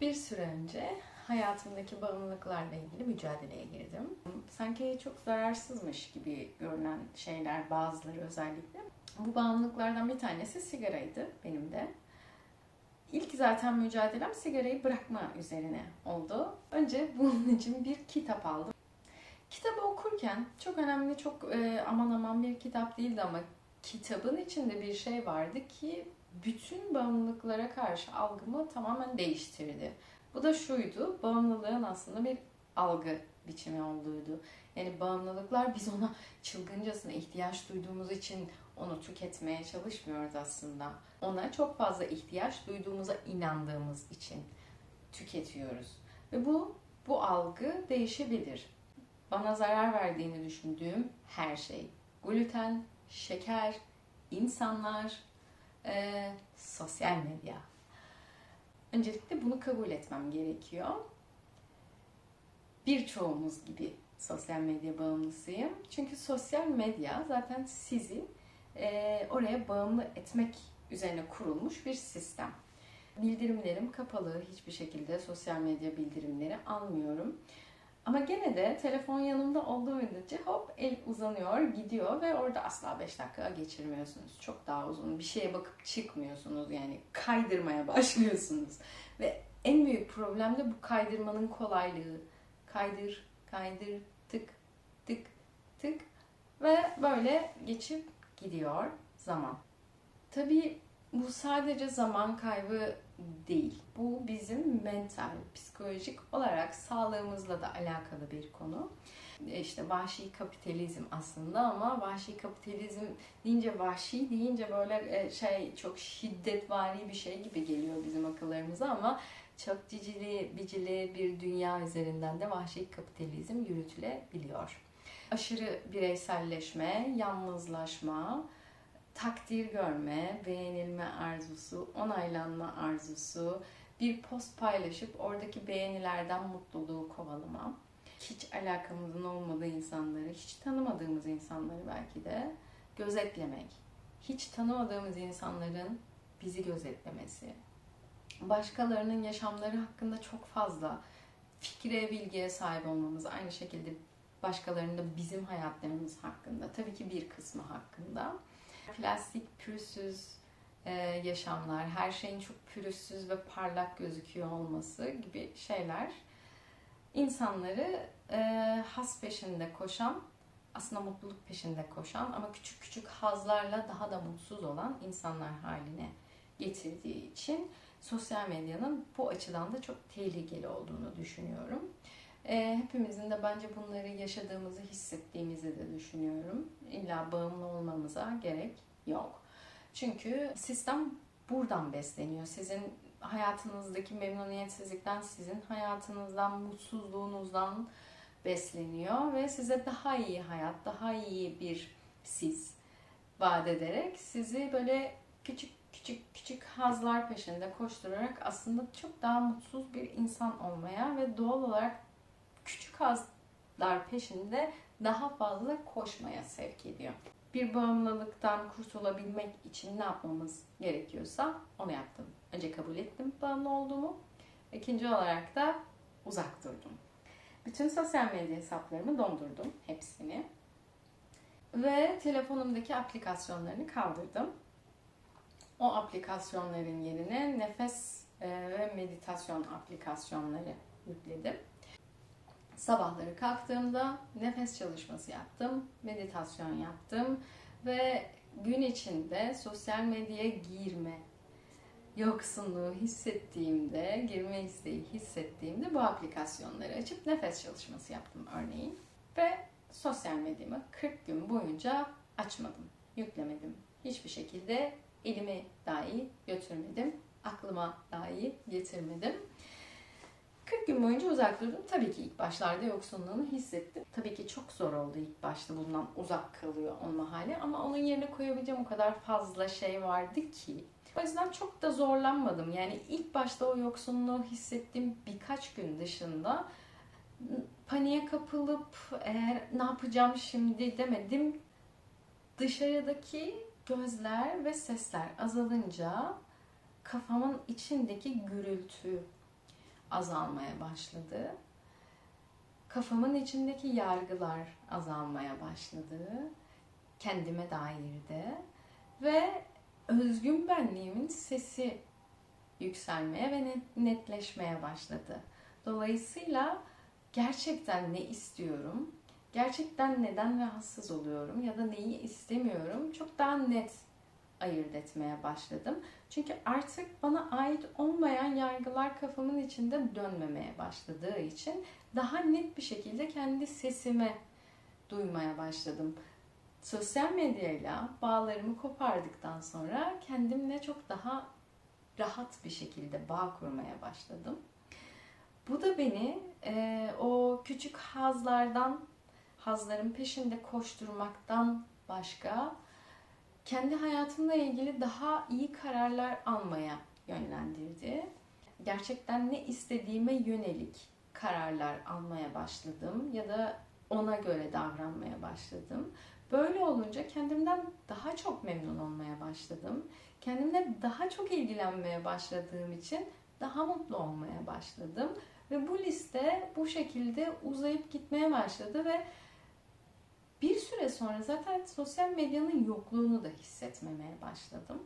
Bir süre önce hayatımdaki bağımlılıklarla ilgili mücadeleye girdim. Sanki çok zararsızmış gibi görünen şeyler bazıları özellikle. Bu bağımlılıklardan bir tanesi sigaraydı benim de. İlk zaten mücadelem sigarayı bırakma üzerine oldu. Önce bunun için bir kitap aldım. Kitabı okurken çok önemli, çok e, aman aman bir kitap değildi ama kitabın içinde bir şey vardı ki bütün bağımlılıklara karşı algımı tamamen değiştirdi. Bu da şuydu, bağımlılığın aslında bir algı biçimi olduğuydu. Yani bağımlılıklar biz ona çılgıncasına ihtiyaç duyduğumuz için onu tüketmeye çalışmıyoruz aslında. Ona çok fazla ihtiyaç duyduğumuza inandığımız için tüketiyoruz. Ve bu bu algı değişebilir. Bana zarar verdiğini düşündüğüm her şey. Gluten, şeker, insanlar, e, sosyal medya. Öncelikle bunu kabul etmem gerekiyor. Birçoğumuz gibi sosyal medya bağımlısıyım. Çünkü sosyal medya zaten sizi e, oraya bağımlı etmek üzerine kurulmuş bir sistem. Bildirimlerim kapalı. Hiçbir şekilde sosyal medya bildirimleri almıyorum. Ama gene de telefon yanımda olduğu müddetçe hop el uzanıyor, gidiyor ve orada asla 5 dakika geçirmiyorsunuz. Çok daha uzun bir şeye bakıp çıkmıyorsunuz yani kaydırmaya başlıyorsunuz. Ve en büyük problem de bu kaydırmanın kolaylığı. Kaydır, kaydır, tık, tık, tık ve böyle geçip gidiyor zaman. Tabii bu sadece zaman kaybı değil. Bu bizim mental, psikolojik olarak sağlığımızla da alakalı bir konu. İşte vahşi kapitalizm aslında ama vahşi kapitalizm deyince vahşi deyince böyle şey çok şiddetvari bir şey gibi geliyor bizim akıllarımıza ama çok cicili bicili bir dünya üzerinden de vahşi kapitalizm yürütülebiliyor. Aşırı bireyselleşme, yalnızlaşma, takdir görme, beğenilme arzusu, onaylanma arzusu, bir post paylaşıp oradaki beğenilerden mutluluğu kovalama, hiç alakamızın olmadığı insanları, hiç tanımadığımız insanları belki de gözetlemek, hiç tanımadığımız insanların bizi gözetlemesi, başkalarının yaşamları hakkında çok fazla fikre, bilgiye sahip olmamız, aynı şekilde başkalarının da bizim hayatlarımız hakkında, tabii ki bir kısmı hakkında plastik pürüzsüz e, yaşamlar, her şeyin çok pürüzsüz ve parlak gözüküyor olması gibi şeyler insanları e, has peşinde koşan, aslında mutluluk peşinde koşan ama küçük küçük hazlarla daha da mutsuz olan insanlar haline getirdiği için sosyal medyanın bu açıdan da çok tehlikeli olduğunu düşünüyorum. E, hepimizin de bence bunları yaşadığımızı hissettiğimizi de düşünüyorum. İlla bağımlı olmamıza gerek yok. Çünkü sistem buradan besleniyor. Sizin hayatınızdaki memnuniyetsizlikten, sizin hayatınızdan, mutsuzluğunuzdan besleniyor ve size daha iyi hayat, daha iyi bir siz vaat ederek sizi böyle küçük küçük küçük hazlar peşinde koşturarak aslında çok daha mutsuz bir insan olmaya ve doğal olarak küçük hazlar peşinde daha fazla koşmaya sevk ediyor. Bir bağımlılıktan kurtulabilmek için ne yapmamız gerekiyorsa onu yaptım. Önce kabul ettim bağımlı olduğumu. İkinci olarak da uzak durdum. Bütün sosyal medya hesaplarımı dondurdum hepsini. Ve telefonumdaki aplikasyonlarını kaldırdım. O aplikasyonların yerine nefes e, ve meditasyon aplikasyonları yükledim. Sabahları kalktığımda nefes çalışması yaptım, meditasyon yaptım ve gün içinde sosyal medyaya girme yoksunluğu hissettiğimde, girme isteği hissettiğimde bu aplikasyonları açıp nefes çalışması yaptım örneğin. Ve sosyal medyamı 40 gün boyunca açmadım, yüklemedim. Hiçbir şekilde elimi dahi götürmedim, aklıma dahi getirmedim. 40 gün boyunca uzak durdum. Tabii ki ilk başlarda yoksunluğunu hissettim. Tabii ki çok zor oldu ilk başta bundan uzak kalıyor olma hali. Ama onun yerine koyabileceğim o kadar fazla şey vardı ki. O yüzden çok da zorlanmadım. Yani ilk başta o yoksunluğu hissettiğim birkaç gün dışında paniğe kapılıp eğer ne yapacağım şimdi demedim. Dışarıdaki gözler ve sesler azalınca kafamın içindeki gürültü azalmaya başladı. Kafamın içindeki yargılar azalmaya başladı. Kendime dair de. Ve özgün benliğimin sesi yükselmeye ve netleşmeye başladı. Dolayısıyla gerçekten ne istiyorum, gerçekten neden rahatsız oluyorum ya da neyi istemiyorum çok daha net ayırt etmeye başladım. Çünkü artık bana ait olmayan yargılar kafamın içinde dönmemeye başladığı için daha net bir şekilde kendi sesimi duymaya başladım. Sosyal medyayla bağlarımı kopardıktan sonra kendimle çok daha rahat bir şekilde bağ kurmaya başladım. Bu da beni e, o küçük hazlardan, hazların peşinde koşturmaktan başka kendi hayatımla ilgili daha iyi kararlar almaya yönlendirdi. Gerçekten ne istediğime yönelik kararlar almaya başladım ya da ona göre davranmaya başladım. Böyle olunca kendimden daha çok memnun olmaya başladım. Kendimle daha çok ilgilenmeye başladığım için daha mutlu olmaya başladım. Ve bu liste bu şekilde uzayıp gitmeye başladı ve bir süre sonra zaten sosyal medyanın yokluğunu da hissetmemeye başladım.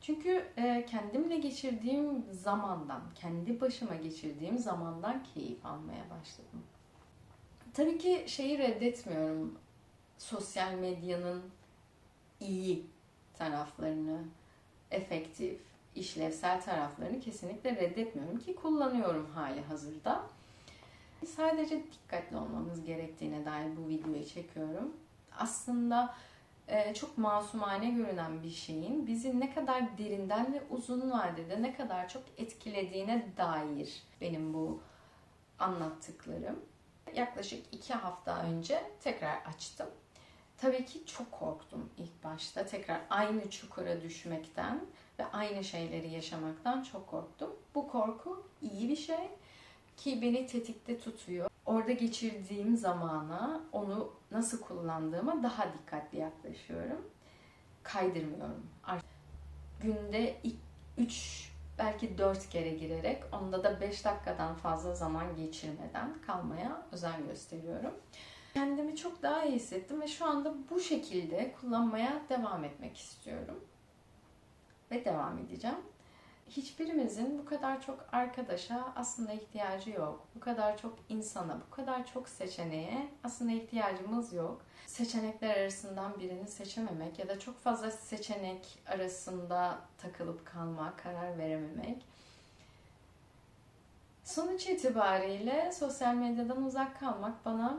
Çünkü e, kendimle geçirdiğim zamandan, kendi başıma geçirdiğim zamandan keyif almaya başladım. Tabii ki şeyi reddetmiyorum. Sosyal medyanın iyi taraflarını, efektif, işlevsel taraflarını kesinlikle reddetmiyorum ki kullanıyorum hali hazırda. Sadece dikkatli olmamız gerektiğine dair bu videoyu çekiyorum. Aslında e, çok masumane görünen bir şeyin bizi ne kadar derinden ve uzun vadede ne kadar çok etkilediğine dair benim bu anlattıklarım. Yaklaşık iki hafta önce tekrar açtım. Tabii ki çok korktum ilk başta. Tekrar aynı çukura düşmekten ve aynı şeyleri yaşamaktan çok korktum. Bu korku iyi bir şey ki beni tetikte tutuyor. Orada geçirdiğim zamana, onu nasıl kullandığıma daha dikkatli yaklaşıyorum. Kaydırmıyorum. Artık günde 3 belki 4 kere girerek onda da 5 dakikadan fazla zaman geçirmeden kalmaya özen gösteriyorum. Kendimi çok daha iyi hissettim ve şu anda bu şekilde kullanmaya devam etmek istiyorum. Ve devam edeceğim hiçbirimizin bu kadar çok arkadaşa aslında ihtiyacı yok. Bu kadar çok insana, bu kadar çok seçeneğe aslında ihtiyacımız yok. Seçenekler arasından birini seçememek ya da çok fazla seçenek arasında takılıp kalmak, karar verememek. Sonuç itibariyle sosyal medyadan uzak kalmak bana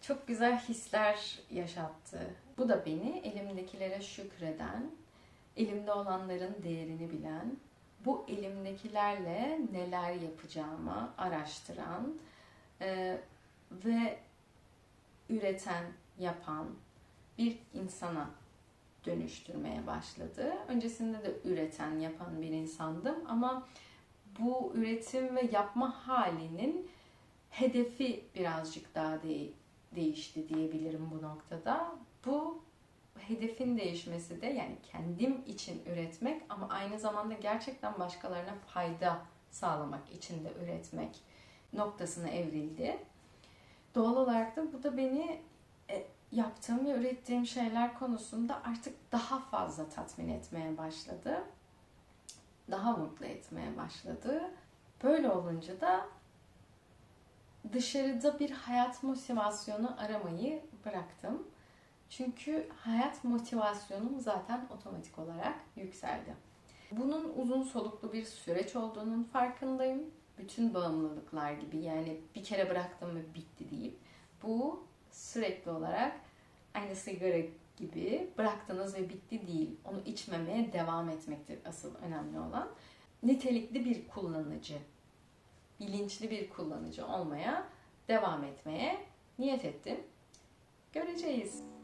çok güzel hisler yaşattı. Bu da beni elimdekilere şükreden, elimde olanların değerini bilen, bu elimdekilerle neler yapacağımı araştıran e, ve üreten, yapan bir insana dönüştürmeye başladı. Öncesinde de üreten, yapan bir insandım ama bu üretim ve yapma halinin hedefi birazcık daha de- değişti diyebilirim bu noktada. Bu hedefin değişmesi de yani kendim için üretmek ama aynı zamanda gerçekten başkalarına fayda sağlamak için de üretmek noktasına evrildi. Doğal olarak da bu da beni e, yaptığım ve ürettiğim şeyler konusunda artık daha fazla tatmin etmeye başladı. Daha mutlu etmeye başladı. Böyle olunca da dışarıda bir hayat motivasyonu aramayı bıraktım çünkü hayat motivasyonum zaten otomatik olarak yükseldi. Bunun uzun soluklu bir süreç olduğunun farkındayım. Bütün bağımlılıklar gibi yani bir kere bıraktım ve bitti deyip bu sürekli olarak aynı sigara gibi bıraktınız ve bitti değil. Onu içmemeye devam etmektir asıl önemli olan. Nitelikli bir kullanıcı, bilinçli bir kullanıcı olmaya devam etmeye niyet ettim. Göreceğiz.